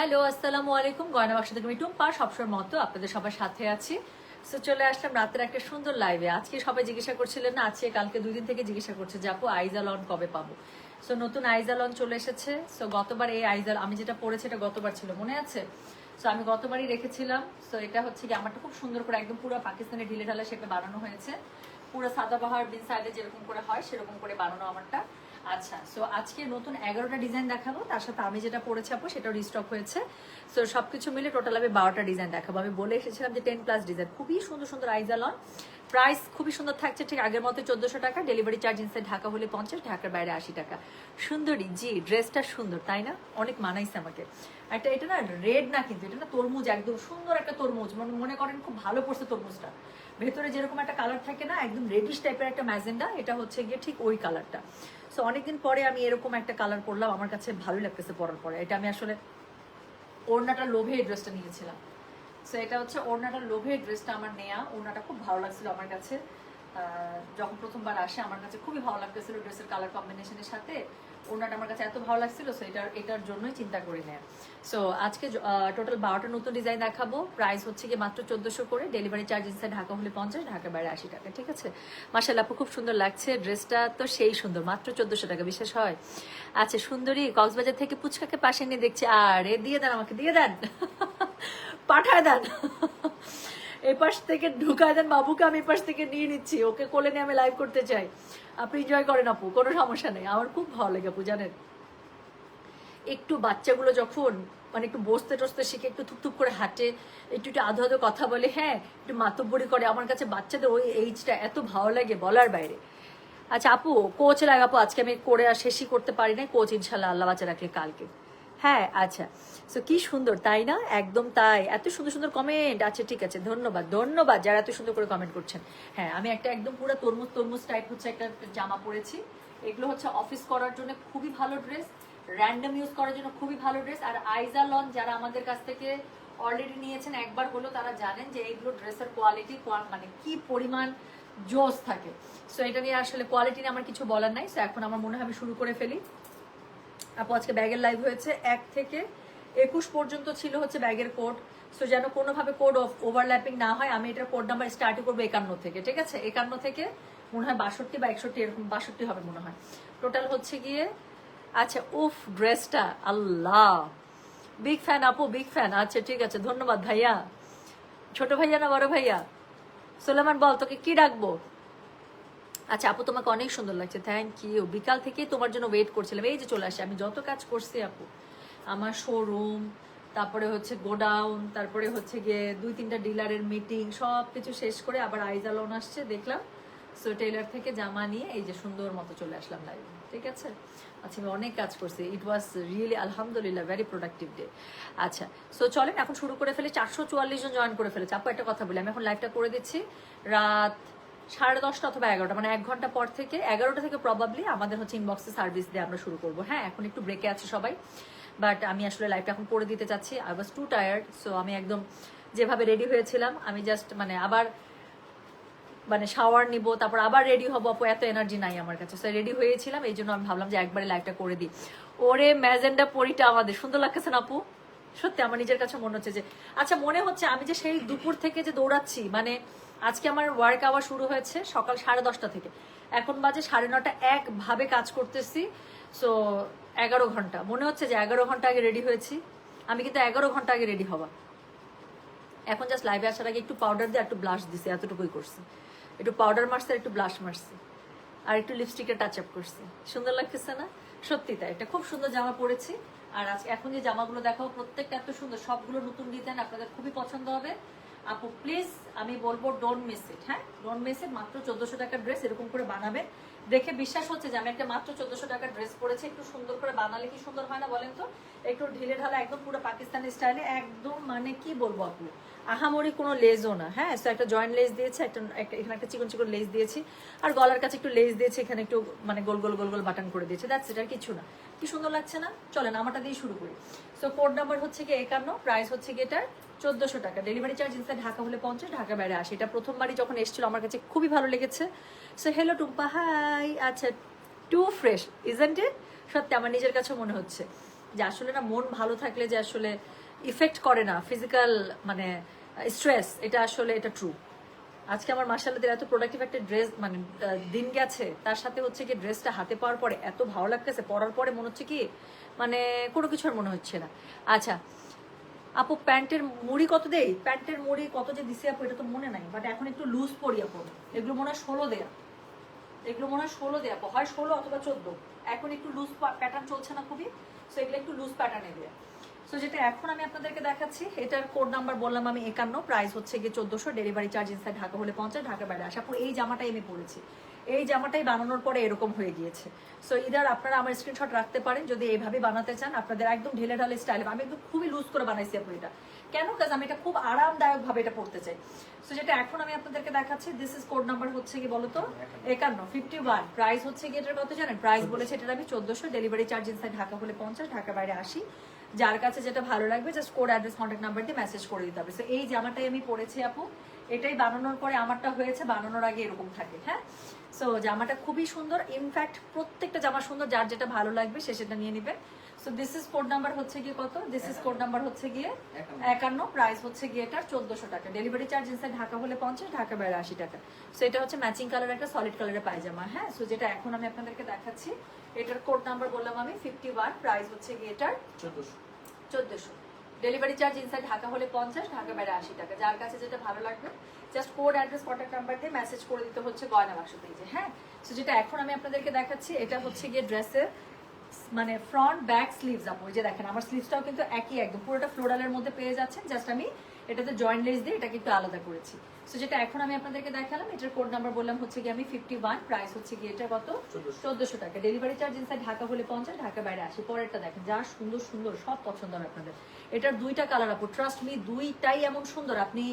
Hello, আসসালামু আলাইকুম। গয়না বাক্স থেকে আমি টুম্পা সবসময় মতো আপনাদের সবার সাথে আছি। সো চলে আসলাম রাতের একটা সুন্দর লাইভে আজকে সবাই জিজ্ঞাসা করছিলেন, না, আজকে, কালকে দুই দিন থেকে জিজ্ঞাসা করছে যে, আপু, আইজালন কবে পাবো? সো নতুন আইজালন চলে এসেছে। সো গতবার এই আইজাল, আমি যেটা পড়েছি, এটা গতবার ছিল, মনে আছে? সো আমি গতবারই রেখেছিলাম। সো এটা হচ্ছে কি, আমারটা খুব সুন্দর করে একদম পুরো পাকিস্তানের ঢিলে ঢালা শেপে বানানো হয়েছে। পুরো সাদাবাহার বিন সাইডে যেরকম করে হয়, সেরকম করে বানানো আমারটা। আচ্ছা সো আজকে নতুন এগারোটা ডিজাইন দেখাবো, তার সাথে আমি যেটা পড়েছি আপু, সেটাও রিস্টক হয়েছে। সো সব কিছু মিলে টোটাল আমি বারোটা ডিজাইন দেখাবো। আমি বলে এসেছিলাম যে টেন প্লাস ডিজাইন খুবই সুন্দর সুন্দর আইজালন প্রাইস খুবই সুন্দর থাকছে, ঠিক আগের মতো চোদ্দশো টাকা ডেলিভারি চার্জ ইনসাইড ঢাকা হলে পঞ্চাশ, ঢাকার বাইরে আশি টাকা। সুন্দরী, জি ড্রেসটা সুন্দর, তাই না? অনেক মানাইছে আমাকে। একটা এটা না রেড না কিন্তু, এটা না তরমুজ, একদম সুন্দর একটা তরমুজ। মনে মনে করেন খুব ভালো পড়ছে তরমুজটা। ভেতরে যেরকম একটা কালার থাকে না, একদম রেডিশ টাইপের একটা ম্যাজেন্ডা, এটা হচ্ছে গিয়ে ঠিক ওই কালারটা সো অনেকদিন পরে আমি এরকম একটা কালার করলাম আমার কাছে ভালো লাগতেছে পরার পরে। এটা আমি আসলে ওড়নাটা লোভে ড্রেসটা নিয়েছিলাম। সো এটা হচ্ছে ওড়নাটা লোভে ড্রেসটা আমার নেয়া। ওড়নাটা খুব ভালো লাগছিল আমার কাছে। যখন প্রথমবার আসে, আমার কাছে খুবই ভালো লাগতেছিল ড্রেসের কালার কম্বিনেশনের সাথে। ওড়নাটা আমার কাছে এত ভালো লাগছিল সো এটার এটার জন্যই চিন্তা করে নেয়া সো আজকে টোটাল বারোটা নতুন ডিজাইন দেখাবো। প্রাইস হচ্ছে কি মাত্র চোদ্দশো করে। ডেলিভারি চার্জ ইনসাইড ঢাকা হলে পঞ্চাশ, ঢাকার বাইরে আশি টাকা, ঠিক আছে? মাসাল্লাহ আপু, খুব সুন্দর লাগছে। ড্রেসটা তো সেই সুন্দর, মাত্র চোদ্দশো টাকা, বিশেষ হয়। আচ্ছা সুন্দরী, কক্সবাজার থেকে পুচকাকে পাশে নিয়ে দেখছি। আরে, দিয়ে দেন আমাকে, দিয়ে দেন। পাঠায় দেন। এই পাশ থেকে ঢুকায় দেন বাবুকে, আমি এপাশ থেকে নিয়ে নিচ্ছি। ওকে কোলে নিয়ে আমি লাইভ করতে চাই। আপনি এনজয় করেন আপু, কোনো সমস্যা নেই। আমার খুব ভালো লাগে আপু, জানেন? একটু বাচ্চাগুলো যখন মানে একটু বসতে টসতে শিখে, একটু থুপথুপ করে হাঁটে, একটু একটু আধো আধো কথা বলে হ্যাঁ একটু মাতব্বরি করে, আমার কাছে বাচ্চাদের ওই এইজটা এত ভালো লাগে বলার বাইরে। আচ্ছা আপু কোচ লাগে আপু, আজকে আমি করে আর শেষই করতে পারি না কোচ ইনশাল্লাহ আল্লাহ বাচ্চা রাখলে কালকে। হ্যাঁ আচ্ছা। সো কি সুন্দর, তাই না? একদম তাই। এত সুন্দর সুন্দর কমেন্ট আচ্ছা ঠিক আছে, ধন্যবাদ ধন্যবাদ যারা এত সুন্দর করে কমেন্ট করছেন। হ্যাঁ আমি একটা একদম পুরো তরমুজ তরমুজ টাইপ হচ্ছে একটা জামা পরেছি। এগুলো হচ্ছে অফিস করার জন্য খুবই ভালো ড্রেস র্যান্ডম ইউজ করার জন্য খুবই ভালো ড্রেস আর আইজা লন যারা আমাদের কাছ থেকে অলরেডি নিয়েছেন, একবার হলো তারা জানেন যে এইগুলো ড্রেসের কোয়ালিটি মানে কি পরিমাণ জোস থাকে। সো এটা নিয়ে আসলে কোয়ালিটি নিয়ে আমার কিছু বলার নাই। সো এখন আমার মনে হয় আমি শুরু করে ফেলি। আপু, আজকে ব্যাগের লাইভ হয়েছে। এক থেকে একুশ পর্যন্ত ছিল হচ্ছে ব্যাগের কোড সো যেন কোনোভাবে কোড ওভারল্যাপিং না হয়, আমি এটার কোড নাম্বার স্টার্টই করব একান্ন থেকে, ঠিক আছে? একান্ন থেকে মনে হয় বাষট্টি বা একষট্টি, এরকম বাষট্টি হবে মনে হয়। টোটাল হচ্ছে গিয়ে আচ্ছা উফ ড্রেসটা আল্লাহ! বিগ ফ্যান আপু বিগ ফ্যান আচ্ছা ঠিক আছে, ধন্যবাদ ভাইয়া। ছোট ভাইয়া না বড় ভাইয়া? সোলেমান, বল, তোকে কি ডাকবো? আচ্ছা আপু, তোমাকে অনেক সুন্দর লাগছে। থ্যাংক ইউ বিকাল থেকে তোমার জন্য ওয়েট করছিলাম। এই যে চলে আসে, আমি যত কাজ করছি, আপু, আমার শোরুম তারপরে হচ্ছে গোডাউন, তারপরে হচ্ছে গিয়ে দুই তিনটা ডিলারের মিটিং সব কিছু শেষ করে আবার আইজালন আসছে, দেখলাম। সো টেলার থেকে জামা নিয়ে এই যে সুন্দর মতো চলে আসলাম লাইভ ঠিক আছে? আচ্ছা আমি অনেক কাজ করছি। ইট ওয়াজ রিয়েলি আলহামদুলিল্লাহ ভেরি প্রোডাক্টিভ ডে আচ্ছা সো চলেন, এখন শুরু করে ফেলে। চারশো চুয়াল্লিশ জন জয়েন করে ফেলেছে। আপু, একটা কথা বলি, আমি এখন লাইভটা করে দিচ্ছি। রাত সাড়ে দশটা অথবা এগারোটা মানে এক ঘণ্টা পর থেকে, এগারোটা থেকে প্রবাবলি আমাদের হচ্ছে ইনবক্সে সার্ভিস দিয়ে আমরা শুরু করব। হ্যাঁ এখন একটু ব্রেকে আছে সবাই বাট আমি আসলে লাইভটা এখন করে দিতে চাচ্ছি। I was too tired so আমি একদম যেভাবে রেডি হয়েছিলাম, আমি জাস্ট মানে আবার মানে শাওয়ার নিব, তারপর আবার রেডি হব আপু এত এনার্জি নাই আমার কাছে। সো রেডি হয়েছিলাম, এই জন্য আমি ভাবলাম যে একবারে লাইভটা করে দিই। ওরে ম্যাজেন্ডা পরিটা আমাদের, সুন্দর লাগতেছে না আপু সত্যি, আমার নিজের কাছে মনে হচ্ছে যে আচ্ছা মনে হচ্ছে আমি যে সেই দুপুর থেকে যে দৌড়াচ্ছি মানে আজকে আমার ওয়ার্ক আওয়ার শুরু হয়েছে সকাল সাড়ে দশটা থেকে। এখন বাজে সাড়ে নটা, একভাবে কাজ করতেছি সো এগারো ঘণ্টা। মনে হচ্ছে যে এগারো ঘণ্টা আগে রেডি হয়েছি। আমি কিন্তু এগারো ঘণ্টা আগে রেডি হওয়া। এখন জাস্ট লাইভে আসার আগে একটু পাউডার দিয়ে একটু ব্লাশ দিছে, এতটুকুই করছি। একটু পাউডার মারছে একটু ব্লাশ মারছি। আর একটু লিপস্টিকের টাচ আপ করছি। সুন্দর লাগতেছে না? সত্যি তাই এটা খুব সুন্দর জামা পরেছি। আর আজ এখন যে জামাগুলো দেখাবো, প্রত্যেকটা এত সুন্দর, সবগুলো নতুন ডিজাইন আপনাদের খুবই পছন্দ হবে। আপু প্লিজ আমি বলব ডোন্ট মিস ইট হ্যাঁ? ডোন্ট মিস ইট মাত্র চোদ্দশো টাকার ড্রেস এরকম করে বানাবেন। দেখে বিশ্বাস হচ্ছে যে আমি একটা মাত্র চোদ্দশো টাকার ড্রেস পরেছি, একটু সুন্দর করে বানালে কি সুন্দর হয় না বলেন তো? একটু ঢিলে ঢালা একদম পুরো পাকিস্তানি স্টাইলে একদম মানে কি বলব আপু? আহামরি কোনো লেজও না। হ্যাঁ সো একটা জয়েন্ট লেস দিয়েছে, একটা এখানে একটা চিকন চিকন লেস দিয়েছি। আর গলার কাছে একটু লেস দিয়েছে, এখানে একটু মানে গোল গোল গোল গোল বাটন করে দিয়েছে। দ্যাটস এটা কিছু না। কি সুন্দর লাগছে না? চলেন, আমারটা দিয়ে শুরু করি। সো কোড নাম্বার হচ্ছে কি একান্ন প্রাইস হচ্ছে কি এটার চোদ্দশো টাকা। ডেলিভারি চার্জ ইনসাইড ঢাকা হলে পঞ্চাশ ঢাকা বাইরে আসে। এটা প্রথমবারই যখন এসেছিল, আমার কাছে খুবই ভালো লেগেছে। So hello Tumpa. হাই আচ্ছা টু ফ্রেশ ইজেন্ট ইট সত্যি, আমার নিজের কাছে মনে হচ্ছে। যে আসলে না, মন ভালো থাকলে যে আসলে ইফেক্ট করে না ফিজিক্যাল মানে স্ট্রেস এটা আসলে, এটা ট্রু আজকে আমার মাসাল্লাদের এত প্রোডাক্টিভ একটা ড্রেস মানে দিন গেছে, তার সাথে হচ্ছে কি ড্রেসটা হাতে পাওয়ার পরে এত ভালো লাগতেছে, পরার পরে মনে হচ্ছে কি মানে কোনো কিছু আর মনে হচ্ছে না। আচ্ছা আপু, প্যান্টের মুড়ি কত দেই? প্যান্টের মুড়ি কত যে দিছে আপু, এটা তো মনে নাই বাট এখন একটু লুজ পরি আপু। এগুলো মনে হয় ষোলো দেয়া। এগুলো মনে হয় ষোলো দেয়া হয় ষোলো অথবা চোদ্দ। এখন একটু লুজ প্যাটার্ন চলছে না খুবই সো এগুলো একটু লুজ প্যাটার্নে দেয়া। সো যেটা এখন আমি আপনাদেরকে দেখাচ্ছি, এটার কোড নাম্বার বললাম আমি একান্ন প্রাইস হচ্ছে গিয়ে চোদ্দশো ডেলিভারি চার্জ ইনসাইড ঢাকা হলে পঞ্চাশ, ঢাকা বাইরে আসা। এই জামাটাই আমি পরেছি। এই জামাটাই বানানোর পরে এরকম হয়ে গিয়েছে। সো ইদার আপনারা আমার স্ক্রিনশট রাখতে পারেন, যদি এইভাবে বানাতে চান, আপনাদের একদম ঢেলে ঢালে স্টাইল আমি একদম খুবই লুজ করে বানাইছি আপু এটা। কেন? কাজ আমি এটা খুব আরামদায়ক ভাবে এটা পড়তে চাই। সো যেটা এখন আমি আপনাদেরকে দেখাচ্ছি দিস ইজ কোড নাম্বার হচ্ছে কি বলতো? একান্ন ফিফটি ওয়ান প্রাইস হচ্ছে কি এটার কত জানেন? প্রাইস বলেছে এটার আমি চোদ্দশো ডেলিভারি চার্জ ইনসাইড ঢাকা হলে পঞ্চাশ, ঢাকা বাইরে আসি যার কাছে যেটা ভালো লাগবে just code address contact number দিয়ে মেসেজ করে দিতে হবে। সো এই জামাটাই আমি পরেছি আপু। এটাই বানানোর পরে আমারটা হয়েছে বানানোর আগে এরকম থাকে হ্যাঁ? সো জামাটা খুবই সুন্দর। ইনফ্যাক্ট প্রত্যেকটা জামা সুন্দর যার যেটা ভালো লাগবে সে সেটা নিয়ে নিবে। So this is code number হচ্ছে গিয়ে কত? দিস ইজ কোড নাম্বার হচ্ছে গিয়ে একান্ন। প্রাইস হচ্ছে গিয়ে এটার চোদ্দশো টাকা। ডেলিভারি চার্জ ইনসাইড ঢাকা হলে পঞ্চাশ ঢাকা বাইরে আশি টাকা। সো এটা হচ্ছে ম্যাচিং কালার একটা সলিড কালারের পায়জামা হ্যাঁ? সো যেটা এখন আমি আপনাদেরকে দেখাচ্ছি। এটার কোড নাম্বার বললাম আমি ফিফটি ওয়ান প্রাইস হচ্ছে গিয়ে এটার চোদ্দশো। ডেলিভারি চার্জ ইনসাইড ঢাকা হলে পঞ্চাশ ঢাকা বাইরে আশি টাকা। যার কাছে যেটা ভালো লাগবে just code address contact number দিয়ে মেসেজ করে দিতে হচ্ছে গয়না বাক্স পেজে হ্যাঁ? সো যেটা এখন আমি আপনাদেরকে দেখাচ্ছি এটা হচ্ছে গিয়ে ড্রেসের মানে ফ্রন্ট ব্যাক স্লিভস আপু। ওই যে দেখেন আমার স্লিভসটাও কিন্তু একই একদম। পুরোটা ফ্লোরালের মধ্যে পেয়ে যাচ্ছেন। জাস্ট আমি এটাতে জয়েন্ট লেস দিয়ে এটাকে একটু আলাদা করেছি। সো যেটা এখন আমি আপনাদেরকে দেখালাম এটার কোড নাম্বার বললাম হচ্ছে কি আমি ফিফটি ওয়ান প্রাইস হচ্ছে কি এটা কত? চোদ্দশো। টাকা। ডেলিভারি চার্জ ইনসাইড ঢাকা হলে পঞ্চাশ ঢাকা বাইরে আসি। পরেরটা দেখেন যা সুন্দর সুন্দর সব পছন্দ হবে আপনাদের। এটার দুইটা কালার আপু ট্রাস্ট মি দুইটাই এমন সুন্দর আপনি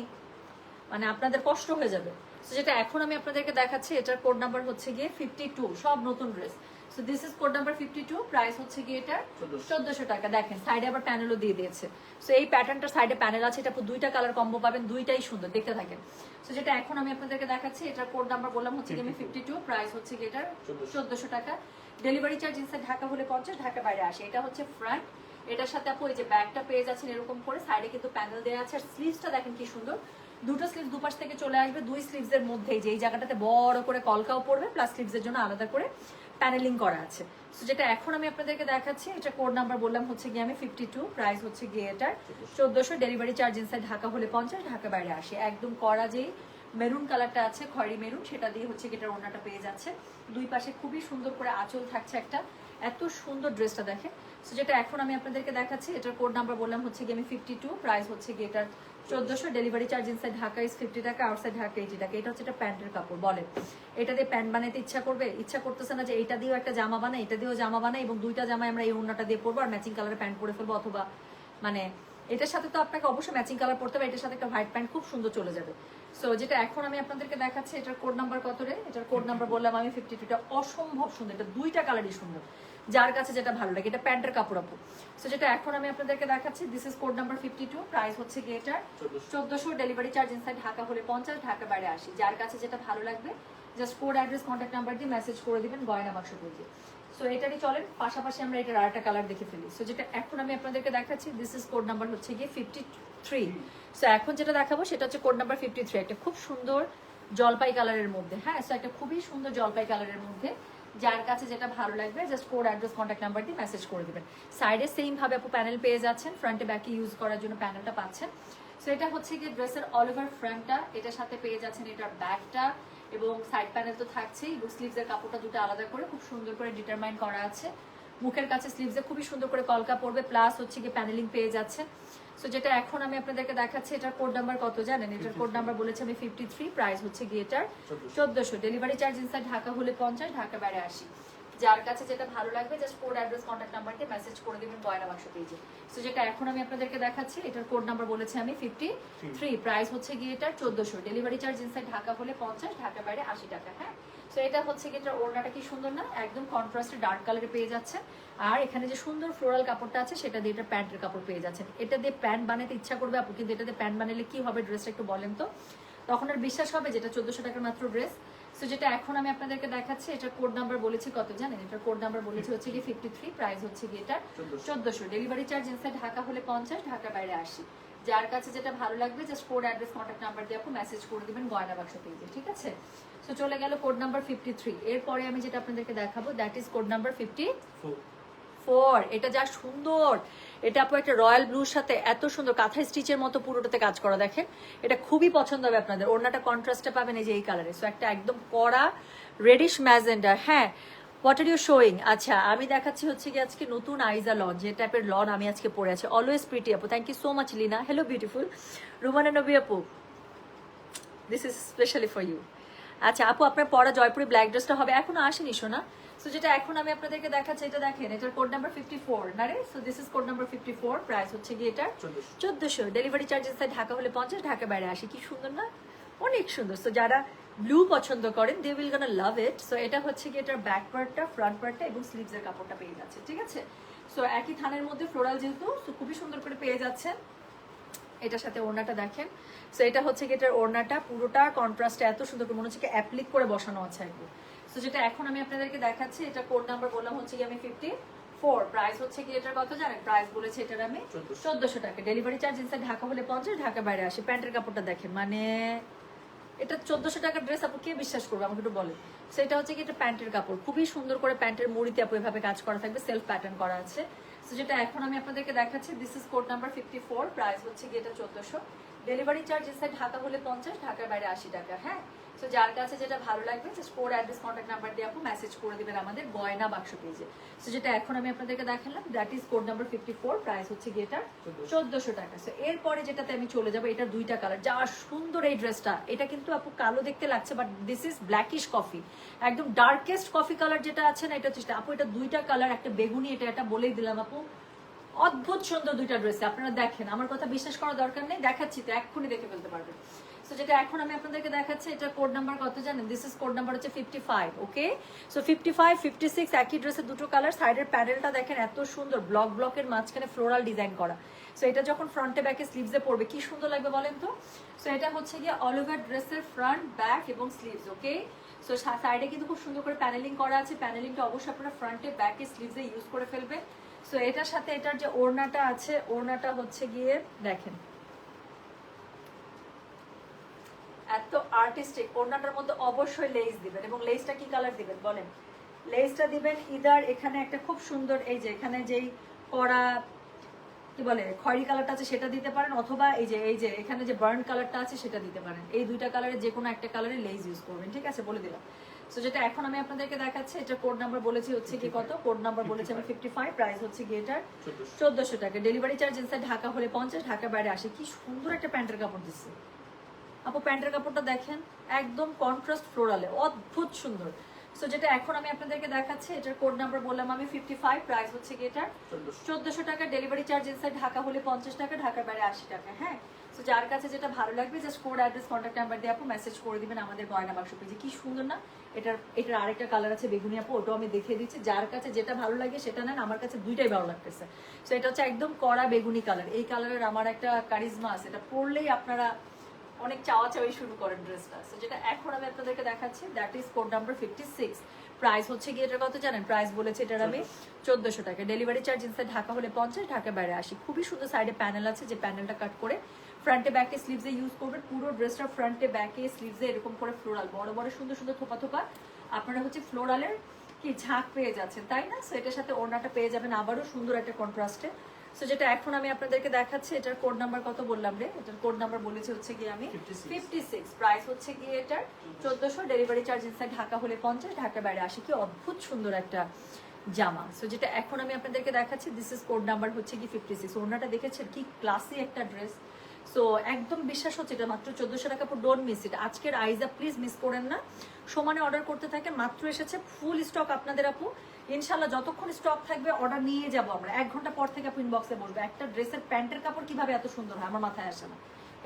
মানে আপনাদের কষ্ট হয়ে যাবে। তো যেটা এখন আমি আপনাদেরকে দেখাচ্ছি এটার কোড নাম্বার হচ্ছে গিয়ে ফিফটি টু সব নতুন dress so this is code number fifty two price হচ্ছে গিয়ে এটা চোদ্দশো। টাকা। দেখেন সাইডে আবার প্যানেলও দিয়ে দিয়েছে। সো এই প্যাটার্নটার সাইডে প্যানেল আছে এটা দুইটা কালার কম্বো পাবেন দুইটাই সুন্দর দেখতে থাকেন। সো যেটা এখন আমি আপনাদেরকে দেখাচ্ছি এটার কোড নাম্বার বললাম হচ্ছে গিয়ে আমি ফিফটি টু প্রাইস হচ্ছে গিয়ে এটার চোদ্দশো। টাকা। ডেলিভারি চার্জ ইনসাইড ঢাকা হলে পঞ্চাশ ঢাকা বাইরে আসে এটা হচ্ছে ফ্রন্ট এটার সাথে আপু এই যে ব্যাগটা পেয়ে যাচ্ছেন এরকম করে সাইডে কিন্তু প্যানেল দেওয়া আছে। আর স্লিভসটা দেখেন কি সুন্দর। দুটো স্লিভস দুপাশ থেকে চলে আসবে দুই স্লিভস এর মধ্যেই যে এই জায়গাটাতে বড় করে কলকাও পড়বে প্লাস স্লিভস এর জন্য আলাদা করে। প্যানেলিং করা আছে। সো যেটা এখন আমি আপনাদেরকে দেখাচ্ছি, এটা কোড নাম্বার বললাম, হচ্ছে গিয়ে আমি ফিফটি টু প্রাইস হচ্ছে গিয়ে এটার চোদ্দশো ডেলিভারি চার্জ ইনসাইড ঢাকা হলে পঞ্চাশ, ঢাকা বাইরে আসে একদম করা যেই মেরুন কালারটা আছে, খয়েরি মেরুন সেটা দিয়ে হচ্ছে এটার ওনাটা পেয়ে যাচ্ছে। দুই পাশে খুবই সুন্দর করে আঁচল থাকছে একটা। এত সুন্দর ড্রেসটা দেখে সো যেটা এখন আমি আপনাদেরকে দেখাচ্ছি, এটার কোড নাম্বার বললাম, হচ্ছে গিয়ে আমি ফিফটি টু প্রাইস হচ্ছে গিয়ে এটার চোদ্দশো delivery charge inside Dhaka is fifty টাকা আউটসাইড ঢাকা এইটি টাকা। এটা হচ্ছে একটা প্যান্টের কাপড়, বলে। এটা দিয়ে প্যান্ট বানাইতে ইচ্ছা করবে? ইচ্ছা করতেছে না যে এটা দিয়েও একটা জামা বানাই, এটা দিয়েও জামা বানাই এবং দুইটা জামায় আমরা এই ওড়নাটা দিয়ে পরবো আর ম্যাচিং কালারের প্যান্ট পরে ফেলব অথবা মানে এটার সাথে তো আপনাকে অবশ্যই ম্যাচিং কালার পরতে হবে, এটার সাথে একটা হোয়াইট প্যান্ট খুব সুন্দর চলে যাবে। সো যেটা এখন আমি আপনাদেরকে দেখাচ্ছি এটার কোড নাম্বার কত রে? এটার কোড নাম্বার বললাম আমি ফিফটি টুটা অসম্ভব সুন্দর। এটা দুইটা কালারই সুন্দর। যার কাছে যেটা ভালো লাগে এটা প্যান্টের কাপড় আপু। সো যেটা এখন আমি আপনাদেরকে দেখাচ্ছি this is code number fifty two price হচ্ছে গিয়ে এটার? চোদ্দশো। ডেলিভারি চার্জ ইনসাইড ঢাকা হলে পঞ্চাশ ঢাকা বাইরে আসি যার কাছে যেটা ভালো লাগবে just code address contact number দিয়ে মেসেজ করে দিবেন গয়না বাক্স পেজে সো এটারই চলেন। পাশাপাশি আমরা এটার আরেকটা কালার দেখে ফেলি। সো যেটা এখন আমি আপনাদেরকে দেখাচ্ছি দিস ইজ কোড নাম্বার হচ্ছে গিয়ে ফিফটি থ্রি সো এখন যেটা দেখাবো, সেটা হচ্ছে কোড নাম্বার ফিফটি থ্রি একটা খুব সুন্দর জলপাই কালারের মধ্যে। হ্যাঁ সো একটা খুবই সুন্দর জলপাই কালারের মধ্যে। যার কাছে যেটা ভালো লাগবে just code address contact number দিয়ে মেসেজ করে দেবেন। সাইডে সেম ভাবে আপু প্যানেল পেয়ে যাচ্ছেন ফ্রন্টে ব্যাকে ইউজ করার জন্য প্যানেলটা পাচ্ছেন। সো এটা হচ্ছে গিয়ে ড্রেসের অল ওভার ফ্রন্টটা এটার সাথে পেয়ে যাচ্ছেন এটার ব্যাকটা এবং সাইড প্যানেল তো থাকছেই এবং স্লিভসের কাপড়টা দুটো আলাদা করে খুব সুন্দর করে ডিটারমাইন করা আছে। মুখের কাছে স্লিভসে খুবই সুন্দর করে কলকা পড়বে প্লাস হচ্ছে গিয়ে প্যানেলিং পেয়ে যাচ্ছে সো যেটা এখন আমি আপনাদেরকে দেখাচ্ছি এটার কোড নাম্বার কত জানেন? এটার কোড নাম্বার বলেছে আমি ফিফটি থ্রি প্রাইস হচ্ছে গিয়ে এটার চোদ্দশো। ডেলিভারি চার্জ ইনসাইড ঢাকা হলে পঞ্চাশ ঢাকা বাইরে আসি যার কাছে যেটা ভালো লাগবে just code address contact number দিয়ে মেসেজ করে দেবেন গয়না বাক্স পেজে সো যেটা এখন আমি আপনাদেরকে দেখাচ্ছি এটার কোড নাম্বার বলেছে আমি ফিফটি থ্রি প্রাইস হচ্ছে গিয়ে এটার চোদ্দশো। ডেলিভারি চার্জ ইনসাইড ঢাকা হলে পঞ্চাশ ঢাকা বাইরে আশি টাকা হ্যাঁ? সো এটা হচ্ছে কি এটার ওড়নাটা কি সুন্দর না? একদম কন্ট্রাস্টে ডার্ক কালারে পেয়ে যাচ্ছে। আর এখানে যে সুন্দর ফ্লোরাল কাপড়টা আছে সেটা দিয়ে এটা প্যান্টের কাপড় পেয়ে যাচ্ছেন। এটা দিয়ে প্যান্ট বানাতে ইচ্ছা করবে আপু কিন্তু এটা দিয়ে প্যান্ট বানালে কি হবে ড্রেসটা একটু বলেন তো? তখন আর বিশ্বাস হবে যেটা চোদ্দশো টাকার মাত্র ড্রেস সো যেটা এখন আমি আপনাদেরকে দেখাচ্ছি এটা কোড নাম্বার বলেছি কত জানেন? এটা কোড নাম্বার বলেছি হচ্ছে কি ফিফটি থ্রি প্রাইস হচ্ছে গিয়ে এটা চোদ্দশো। ডেলিভারি চার্জ ইনসাইড ঢাকা হলে পঞ্চাশ ঢাকার বাইরে আশি। যার কাছে যেটা ভালো লাগবে just code address contact number দিয়ে আপনি মেসেজ করে দেবেন গয়না বাক্স পেজে ঠিক আছে? সো চলে গেল কোড নাম্বার ফিফটি থ্রি এরপরে আমি যেটা আপনাদেরকে দেখাবো that is code number fifty four এটা যা সুন্দর। এটা আপু একটা রয়্যাল ব্লুর সাথে এত সুন্দর কাঁথাই স্টিচের মতো পুরোটাতে কাজ করা, দেখেন। এটা খুবই পছন্দ হবে আপনাদের। ওড়নাটা কন্ট্রাস্টে পাবেন এই যে এই কালারে সো একটা একদম কড়া রেডিশ ম্যাজেন্ডার হ্যাঁ হোয়াট আর ইউ শোয়িং আচ্ছা আমি দেখাচ্ছি হচ্ছে কি আজকে নতুন আইজা লন যে টাইপের লন আমি আজকে পরে আছি। অলওয়েজ প্রিটি আপু। Thank you so much Lina hello beautiful Rumana Nabi, আপু this is specially for you আচ্ছা আপু, আপনার পরা জয়পুরি ব্ল্যাক ড্রেসটা হবে। এখনও আসেনি শোনা সো যেটা এখন আমি আপনাদেরকে দেখাচ্ছি এটা দেখেন এটার কোড নাম্বার ফিফটি ফোর না রে? So this is code number fifty four price হচ্ছে গিয়ে এটার চোদ্দশো। ডেলিভারি চার্জেস ঢাকা হলে পঞ্চাশ ঢাকা বাইরে আসে কি সুন্দর না? অনেক সুন্দর। সো যারা ব্লু পছন্দ করেন they will Gaana love it so এটা হচ্ছে কি এটার ব্যাক পার্টটা ফ্রন্ট পার্টটা এবং স্লিভসের কাপড়টা পেয়ে যাচ্ছে ঠিক আছে? সো একই থানের মধ্যে ফ্লোরাল যেহেতু সো খুবই সুন্দর করে পেয়ে যাচ্ছেন। এটার সাথে ওড়নাটা দেখেন। সো এটা হচ্ছে কি এটার ওড়নাটা পুরোটা কন্ট্রাস্টে এত সুন্দর করে মনে হচ্ছে কি অ্যাপ্লিক করে বসানো আছে একদম সো যেটা এখন আমি আপনাদেরকে দেখাচ্ছি এটা কোড নাম্বার বললাম হচ্ছে কি আমি ফিফটি ফোর প্রাইস হচ্ছে কি এটার কত জানেন? প্রাইস বলেছে এটার আমি চোদ্দশো। টাকা। ডেলিভারি চার্জ ইনসাইড ঢাকা হলে পঞ্চাশ ঢাকা বাইরে আসে। প্যান্টের কাপড়টা দেখেন মানে এটা চোদ্দশো টাকার ড্রেস আপু কে বিশ্বাস করবে? আমাকে একটু বলে সেটা হচ্ছে কি এটা প্যান্টের কাপড়। খুবই সুন্দর করে প্যান্টের মুড়িতে আপু এভাবে কাজ করা থাকবে সেলফ প্যাটার্ন করা আছে। তো যেটা এখন আমি আপনাদেরকে দেখাচ্ছি this is code number fifty four price হচ্ছে কি এটা চোদ্দশো। ডেলিভারি চার্জ ইনসাইড ঢাকা হলে পঞ্চাশ ঢাকার বাইরে আশি টাকা হ্যাঁ? তো যার কাছে যেটা ভালো লাগবে just code address contact number দিয়ে আপু মেসেজ করে দিবেন আমাদের গয়না বাক্স পেজে তো যেটা এখন আমি আপনাদেরকে দেখালাম that is code number fifty four price হচ্ছে গিয়ে এটা চোদ্দশো। টাকা। সো এরপরে যেটাতে আমি চলে যাব এটা দুইটা কালার যা সুন্দর এই ড্রেসটা এটা কিন্তু আপু কালো দেখতে লাগছে but this is blackish coffee একদম ডার্কেস্ট কফি কালার যেটা আছে না এটা হচ্ছে আপু এটা দুইটা কালার একটা বেগুনি এটা এটা বলেই দিলাম আপু। অদ্ভুত সুন্দর দুইটা ড্রেস আপনারা দেখেন। আমার কথা বিশ্বাস করার দরকার নেই দেখাচ্ছি তো এক্ষুনি দেখে ফেলতে পারবেন। সো যেটা এখন আমি আপনাদেরকে দেখাচ্ছি, এটা কোড নাম্বার কত জানেন? দিস ইজ কোড নাম্বার হচ্ছে fifty five okay so fifty five fifty six একই ড্রেসের দুটো কালার সাইডের প্যানেলটা দেখেন এত সুন্দর ব্লক ব্লকের মাঝখানে ফ্লোরাল ডিজাইন করা। সো এটা যখন ফ্রন্টে ব্যাকে স্লিভসে পড়বে কি সুন্দর লাগবে বলেন তো? সো এটা হচ্ছে গিয়ে অল ওভার ড্রেসের ফ্রন্ট ব্যাক এবং স্লিভস ওকে সো সাইডে কিন্তু খুব সুন্দর করে প্যানেলিং করা আছে। প্যানেলিংটা অবশ্যই আপনারা ফ্রন্টে ব্যাকে স্লিভসে ইউজ করে ফেলবেন। সো এটার সাথে এটার যে ওড়নাটা আছে, ওড়নাটা হচ্ছে গিয়ে দেখেন। এত আর্টিস্টিক ওড়নাটার মধ্যে অবশ্যই লেস দিবেন। এবং লেসটা কি কালার দিবেন? বলেন। লেসটা দিবেন ইদার এখানে একটা খুব সুন্দর এই যে এখানে যেই কড়া কি বলে খয়েরি কালারটা আছে সেটা দিতে পারেন অথবা এই যে এই যে এখানে যে বার্ন কালারটা আছে সেটা দিতে পারেন। এই দুইটা কালারে যে কোনো একটা কালারে লেস ইউজ করবেন ঠিক আছে? বলে দিলাম। সো যেটা এখন আমি আপনাদেরকে দেখাচ্ছি এটা কোড নাম্বার বলেছি হচ্ছে কি কত? কোড নাম্বার বলেছি আমি ফিফটি ফাইভ প্রাইস হচ্ছে কি এটার চোদ্দশো। টাকা। ডেলিভারি চার্জ ইনসাইড ঢাকা হলে পঞ্চাশ ঢাকা বাইরে আসে। কি সুন্দর একটা প্যান্টের কাপড় দিচ্ছে। আপু প্যান্টের কাপড়টা দেখেন একদম কন্ট্রাস্ট ফ্লোরালে অদ্ভুত সুন্দর। সো যেটা এখন আমি আপনাদেরকে দেখাচ্ছি এটার কোড নাম্বার বললাম আমি ফিফটি ফাইভ প্রাইস হচ্ছে কি এটার? চোদ্দশো। টাকা ডেলিভারি চার্জ ইনসাইড ঢাকা হলে পঞ্চাশ টাকা ঢাকার বাইরে আশি টাকা হ্যাঁ? সো যার কাছে যেটা ভালো লাগবে just code address contact number দিয়ে আপু মেসেজ করে দিবেন আমাদের গয়না বাক্স পেজে কি সুন্দর না? এটার এটার আরেকটা কালার আছে বেগুনি আপু ওটাও আমি দেখিয়ে দিচ্ছি। যার কাছে যেটা ভালো লাগে সেটা নেন আমার কাছে দুইটাই ভালো লাগতেছে। সো এটা হচ্ছে একদম কড়া বেগুনি কালার এই কালারের আমার একটা কারিজমা আছে এটা পরলেই আপনারা অনেক চাওয়া চাওয়াই শুরু করেন ড্রেসটা। সো যেটা এখন আমি আপনাদেরকে দেখাচ্ছি that is code number fifty six price হচ্ছে কি এটার কত জানেন? প্রাইস বলেছে এটার আমি চোদ্দশো টাকা। ডেলিভারি চার্জ ইনসাইড ঢাকা হলে পঞ্চাশ, ঢাকা বাইরে আসি খুবই সুন্দর সাইডে প্যানেল আছে, যে প্যানেলটা কাট করে ফ্রন্টে ব্যাকে স্লিভসে ইউজ করবেন। পুরো ড্রেসটা ফ্রন্টে ব্যাকে স্লিভসে এরকম করে ফ্লোরাল বড় বড়, সুন্দর সুন্দর থোপা থোপা। আপনারা হচ্ছে ফ্লোরালের কি ঝাঁক পেয়ে যাচ্ছেন, তাই না? সো এটার সাথে ওড়নাটা পেয়ে যাবেন আবারও সুন্দর একটা কন্ট্রাস্টে সো যেটা এখন আমি আপনাদেরকে দেখাচ্ছি এটার কোড নাম্বার কত বললাম রে? এটার কোড নাম্বার বলেছি হচ্ছে গিয়ে আমি ফিফটি সিক্স প্রাইস হচ্ছে গিয়ে এটার চোদ্দশো। ডেলিভারি চার্জ ইনসাইড ঢাকা হলে পঞ্চাশ ঢাকার বাইরে আসে কি অদ্ভুত সুন্দর একটা জামা। সো যেটা এখন আমি আপনাদেরকে দেখাচ্ছি দিস ইজ কোড নাম্বার হচ্ছে কি ফিফটি সিক্স ওনাটা দেখেছেন কি ক্লাসি একটা ড্রেস সো একদম বিশ্বাস হচ্ছে এটা মাত্র চোদ্দশো টাকা পর ডোন্ট মিস ইট আজকের আইজা প্লিজ মিস করেন না। সমানে অর্ডার করতে থাকেন মাত্র এসেছে ফুল স্টক আপনাদের আপু। ইনশাল্লাহ যতক্ষণ স্টক থাকবে অর্ডার নিয়ে যাব আমরা। এক ঘণ্টা পর থেকে আপু ইনবক্সে বসবে। একটা ড্রেসের প্যান্টের কাপড় কীভাবে এত সুন্দর হয়? আমার মাথায় আসে না।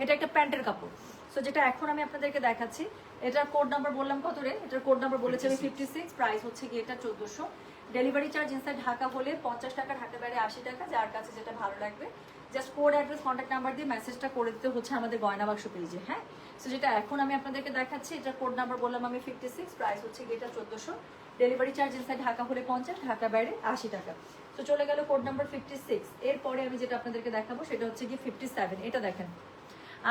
এটা একটা প্যান্টের কাপড়। সো যেটা এখন আমি আপনাদেরকে দেখাচ্ছি এটার কোড নাম্বার বললাম কত রে? এটার কোড নাম্বার বলেছি আমি ফিফটি সিক্স প্রাইস হচ্ছে কি এটা চোদ্দশো। ডেলিভারি চার্জ ইনসাইড ঢাকা হলে পঞ্চাশ টাকা ঢাকা বাইরে আশি টাকা যার কাছে যেটা ভালো লাগবে। Just code address contact number দিয়ে মেসেজটা করে দিতে হচ্ছে আমাদের গয়না বাক্স পেজে হ্যাঁ? সো যেটা এখন আমি আপনাদেরকে দেখাচ্ছি এটার কোড নাম্বার বললাম আমি ফিফটি সিক্স প্রাইস হচ্ছে গিয়ে এটা চোদ্দোশো। ডেলিভারি চার্জ ইনসাইড ঢাকা হলে পঞ্চাশ ঢাকা বাইরে আশি টাকা। তো চলে গেল কোড নাম্বার ফিফটি সিক্স এরপরে আমি যেটা আপনাদেরকে দেখাবো সেটা হচ্ছে গিয়ে ফিফটি সেভেন এটা দেখেন।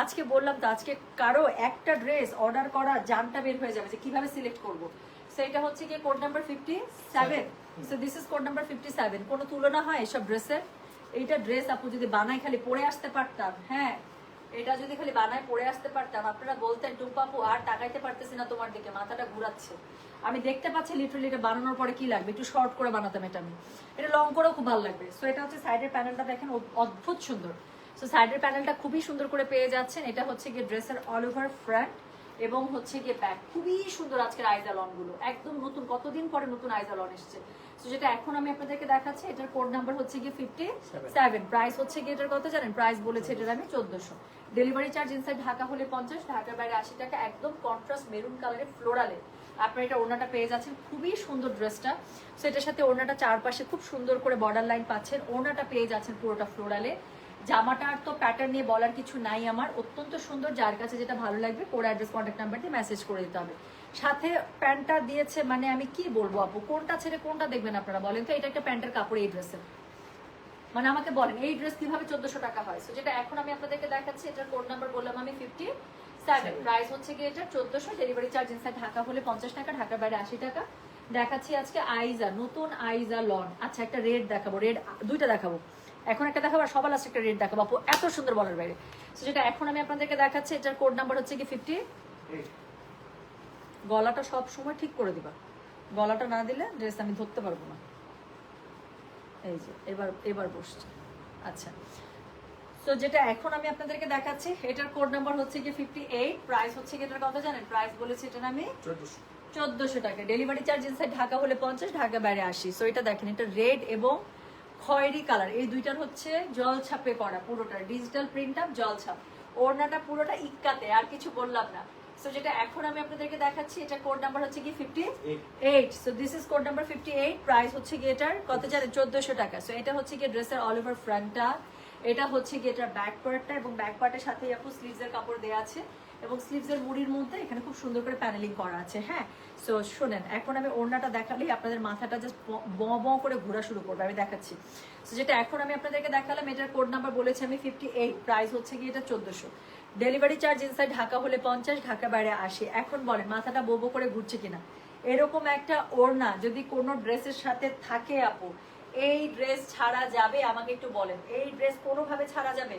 আজকে বললাম তো আজকে কারও একটা ড্রেস অর্ডার করা জানটা বের হয়ে যাবে যে কীভাবে সিলেক্ট করব। সেটা হচ্ছে গিয়ে code number fifty seven so this is code number fifty seven কোনো তুলনা হয় এসব ড্রেসের এইটা ড্রেস আপু যদি বানায় খালি পরে আসতে পারতাম হ্যাঁ। এটা যদি খালি বানায় পরে আসতে পারতাম আপনারা বলতেন টুম্পাপু আর টাকাইতে পারতেছি না তোমার দিকে মাথাটা ঘুরাচ্ছে। আমি দেখতে পাচ্ছি লিটারালি এটা বানানোর পরে কি লাগবে? একটু শর্ট করে বানাতাম এটা আমি। এটা লং করেও খুব ভালো লাগবে। সো এটা হচ্ছে সাইডের প্যানেলটা দেখেন অদ্ভুত সুন্দর। সো সাইডের প্যানেলটা খুবই সুন্দর করে পেয়ে যাচ্ছেন। এটা হচ্ছে গিয়ে ড্রেসের অল ওভার ফ্রন্ট এবং হচ্ছে গিয়ে ব্যাক খুবই সুন্দর আজকের আইজালনগুলো। একদম নতুন, কতদিন পরে নতুন আইজালন এসছে? তো যেটা এখন আমি আপনাদেরকে দেখাচ্ছি, এটার কোড নাম্বার হচ্ছে গিয়ে ফিফটি সেভেন প্রাইস হচ্ছে গিয়ে এটার কত জানেন? প্রাইস বলেছে এটার আমি চোদ্দশো। ডেলিভারি চার্জ ইনসাইড ঢাকা হলে পঞ্চাশ, ঢাকার বাইরে আশি টাকা। একদম কন্ট্রাস্ট মেরুন কালারের ফ্লোরালে আপনার এটা ওড়নাটা পেয়ে যাচ্ছেন। খুবই সুন্দর ড্রেসটা। সো এটার সাথে ওড়নাটা চারপাশে খুব সুন্দর করে বর্ডার লাইন পাচ্ছেন। ওড়নাটা পেয়ে যাচ্ছেন পুরোটা ফ্লোরালে জামাটার তো প্যাটার্ন নিয়ে বলার কিছু নাই আমার। অত্যন্ত সুন্দর, যার কাছে যেটা ভালো লাগবে কোড অ্যাড্রেস কন্ট্যাক্ট নাম্বার দিয়ে মেসেজ করে দিতে হবে। সাথে প্যান্টটা দিয়েছে মানে আমি কি বলব আপু? কোনটা ছেড়ে কোনটা দেখবেন আপনারা বলেন তো? এটা একটা প্যান্টের কাপড় এই ড্রেসের মানে আমাকে বলেন, এই ড্রেস কীভাবে চোদ্দশো টাকা হয়? সো যেটা এখন আমি আপনাদেরকে দেখাচ্ছি, এটার কোড নাম্বার বললাম আমি ফিফটি সেভেন প্রাইস হচ্ছে কি এটা চোদ্দশো ডেলিভারি চার্জ ইনসাইড ঢাকা হলে পঞ্চাশ টাকা ঢাকার বাইরে আশি টাকা। দেখাচ্ছি আজকে আইজা নতুন আইজা লন আচ্ছা একটা রেড দেখাবো রেড দুইটা দেখাবো। এখন একটা দেখাবো আর সবার লাস্ট একটা রেড দেখাবো। আপু এত সুন্দর বলার বাইরে। সো যেটা এখন আমি আপনাদেরকে দেখাচ্ছি এটার কোড নাম্বার হচ্ছে কি ফিফটি গলাটা সব সময় ঠিক করে দিবা। গলাটা না দিলে ড্রেস আমি ধরতে পারব না। এই যে এবার এবার বসছে। আচ্ছা। তো যেটা এখন আমি আপনাদেরকে দেখাচ্ছি এটার কোড নাম্বার হচ্ছে কি ফিফটি এইট প্রাইস হচ্ছে কি এটার কত জানেন? প্রাইস বলেছি এটার আমি চোদ্দশো। টাকা। ডেলিভারি চার্জ ইনসাইড ঢাকা হলে পঞ্চাশ ঢাকা বাইরে আসি সো এটা দেখেন এটা রেড এবং খয়েরি কালার এই দুইটার হচ্ছে জল ছাপে করা পুরোটা। ডিজিটাল প্রিন্ট আপ জল ছাপ। ওড়নাটা পুরোটা ইক্কাতে আর কিছু বললাম না। সো যেটা এখন আমি আপনাদেরকে দেখাচ্ছি এটা কোড নাম্বার হচ্ছে কি fifty eight eight so this is code number fifty eight price হচ্ছে গিয়ে এটার কত জানেন চোদ্দশো টাকা। সো এটা হচ্ছে গিয়ে ড্রেসের অল ওভার ফ্রন্টটা এটা হচ্ছে গিয়ে এটার ব্যাক পার্টটা এবং ব্যাক পার্টের সাথে আপু স্লিভসের কাপড় দেওয়া আছে এবং স্লিভসের মুড়ির মধ্যে এখানে খুব সুন্দর করে প্যানেলিং করা আছে হ্যাঁ? সো শোনেন, এখন আমি ওড়নাটা দেখালেই আপনাদের মাথাটা জাস্ট ব ব করে ঘোরা শুরু করবে, আমি দেখাচ্ছি। সো যেটা এখন আমি আপনাদেরকে দেখালাম, এটার কোড নাম্বার বলেছি আমি ফিফটি এইট প্রাইস হচ্ছে গিয়ে এটা চোদ্দশো। ডেলিভারি চার্জ ইনসাইড ঢাকা হলে পঞ্চাশ, ঢাকা বাইরে আসে এখন বলেন, মাথাটা বোবো করে ঘুরছে কিনা? এরকম একটা ওড়না যদি কোনো ড্রেসের সাথে থাকে আপু এই ড্রেস ছাড়া যাবে? আমাকে একটু বলেন, এই ড্রেস কোনোভাবে ছাড়া যাবে?